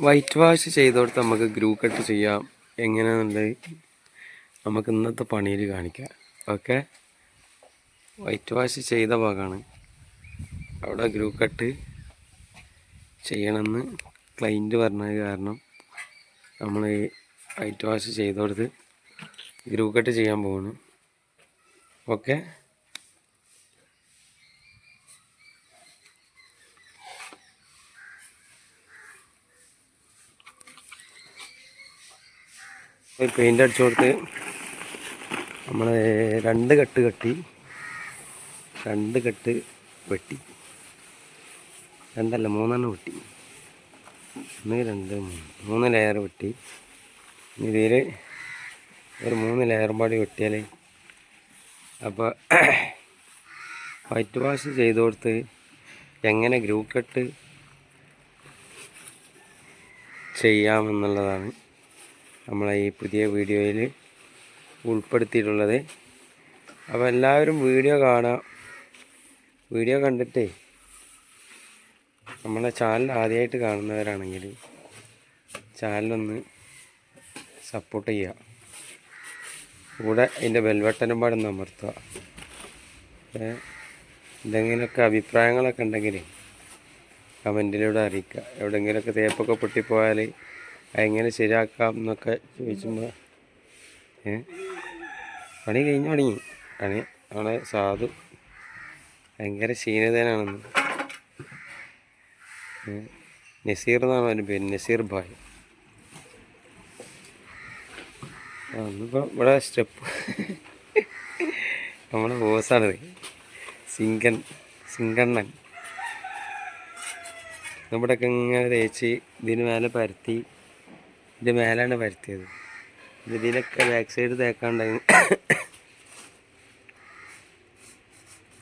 White wash ചെയ്തോടത്ത് നമുക്ക് ഗ്രൂ cut ചെയ്യാം. എങ്ങനെയാണെന്നുള്ളത് നമുക്ക് ഇന്നത്തെ പണിയിൽ കാണിക്കാം. ഓക്കെ വൈറ്റ് വാഷ് ചെയ്ത ഭാഗമാണ്. അവിടെ ഗ്രൂ കട്ട് ചെയ്യണമെന്ന് ക്ലൈന്റ് പറഞ്ഞത് കാരണം നമ്മൾ വൈറ്റ് വാഷ് ചെയ്തോടത്ത് ഗ്രൂ കട്ട് ചെയ്യാൻ പോവാണ്. ഓക്കെ പെയിന്റ് അടിച്ചു കൊടുത്ത് നമ്മൾ രണ്ട് കെട്ട് കെട്ടി രണ്ട് കെട്ട് വെട്ടി. രണ്ടല്ല മൂന്നെണ്ണം വെട്ടി. ഒന്ന് രണ്ട് മൂന്ന്. ലെയർ വെട്ടി. ഇതിൽ ഒരു മൂന്ന് ലെയറും പാടി വെട്ടിയാൽ അപ്പോൾ വൈറ്റ് വാഷ് ചെയ്ത് കൊടുത്ത് എങ്ങനെ ഗ്രൂ കട്ട് ചെയ്യാമെന്നുള്ളതാണ് നമ്മളെ ഈ പുതിയ വീഡിയോയിൽ ഉൾപ്പെടുത്തിയിട്ടുള്ളത്. അപ്പോൾ എല്ലാവരും വീഡിയോ കാണാം. വീഡിയോ കണ്ടിട്ട് നമ്മളെ ചാനൽ ആദ്യമായിട്ട് കാണുന്നവരാണെങ്കിൽ ചാനലൊന്ന് സപ്പോർട്ട് ചെയ്യുക. കൂടെ അതിന്റെ ബെൽബട്ടനും പാടൊന്ന് അമർത്തുക. എന്തെങ്കിലുമൊക്കെ അഭിപ്രായങ്ങളൊക്കെ ഉണ്ടെങ്കിൽ കമന്റിലൂടെ അറിയിക്കുക. എവിടെയെങ്കിലുമൊക്കെ തേപ്പൊക്കെ പൊട്ടിപ്പോയാൽ അതെങ്ങനെ ശരിയാക്കാം എന്നൊക്കെ ചോദിച്ചുമ്പോൾ പണി കഴിഞ്ഞു തുടങ്ങി. പണി അവിടെ സാധു ഭയങ്കര ക്ഷീണിതനാണെന്ന്. നസീർ എന്നാണ് അവന്റെ പേര് നസീർ ഭായ്. അന്നിപ്പോൾ ഇവിടെ സ്റ്റെപ്പ്. നമ്മുടെ ബോസാണിത് സിങ്കൻ സിങ്കണ്ണൻ നമ്മുടെയൊക്കെ ഇങ്ങനെ തേച്ച് ഇതിന് മേലെ പരത്തി ഇതിന്റെ മേലാണ് പരത്തിയത്. ഇതിലൊക്കെ ബാക്ക് സൈഡ് തേക്കാണ്ടായി.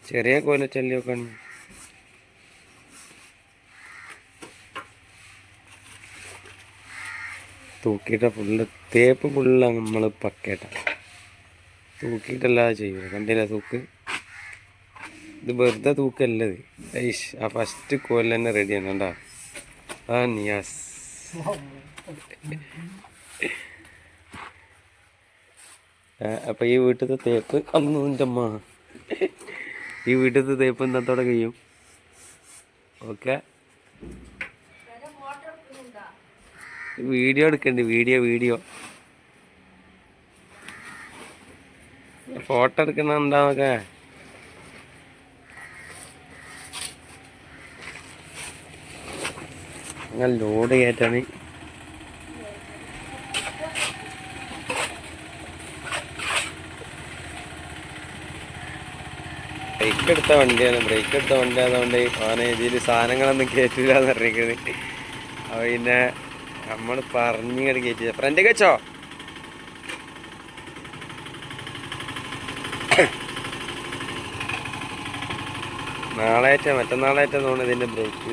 ചെറിയ കോലച്ചല്ലിയൊക്കെ ആണ്. തൂക്കിയിട്ട ഫുള്ള് തേപ്പ് ഫുള്ള് നമ്മൾ പക്കേട്ട. തൂക്കിയിട്ടല്ലാതെ ചെയ്യൂല. കണ്ടില്ല തൂക്ക്? ഇത് വെറുതെ തൂക്കല്ലത്. ഐഷ് ആ ഫസ്റ്റ് കോൽ തന്നെ ആണ് കണ്ടാ? ആ നിയാസ്. അപ്പൊ ഈ വീട്ടിലത്തെ തേപ്പ് അന്ന് അമ്മ. ഈ വീട്ടിലത്തെ തേപ്പ് ഇന്നത്തോടെ കഴിയും ഓക്കെ. വീഡിയോ എടുക്കണ്ട് വീഡിയോ വീഡിയോ. ഫോട്ടോ എടുക്കുന്ന എന്താന്നൊക്കെ അങ്ങനെ ലോഡ് കയറ്റാണ് ബ്രേക്ക് എടുത്ത വണ്ടിയാണ്. ബ്രേക്ക് എടുത്ത വണ്ടി ആയതുകൊണ്ട് ആന ഇതിൽ സാധനങ്ങളൊന്നും കയറ്റില്ല എന്ന് പറഞ്ഞിരിക്കുന്നത് അപ്പൊ പിന്നെ നമ്മൾ പറഞ്ഞിങ്ങോട്ട് കയറ്റി ഫ്രണ്ട് വെച്ചോ. നാളായിട്ട മറ്റന്നാളായിട്ട തോന്നുന്നു ഇതിന്റെ ബ്രേക്ക്.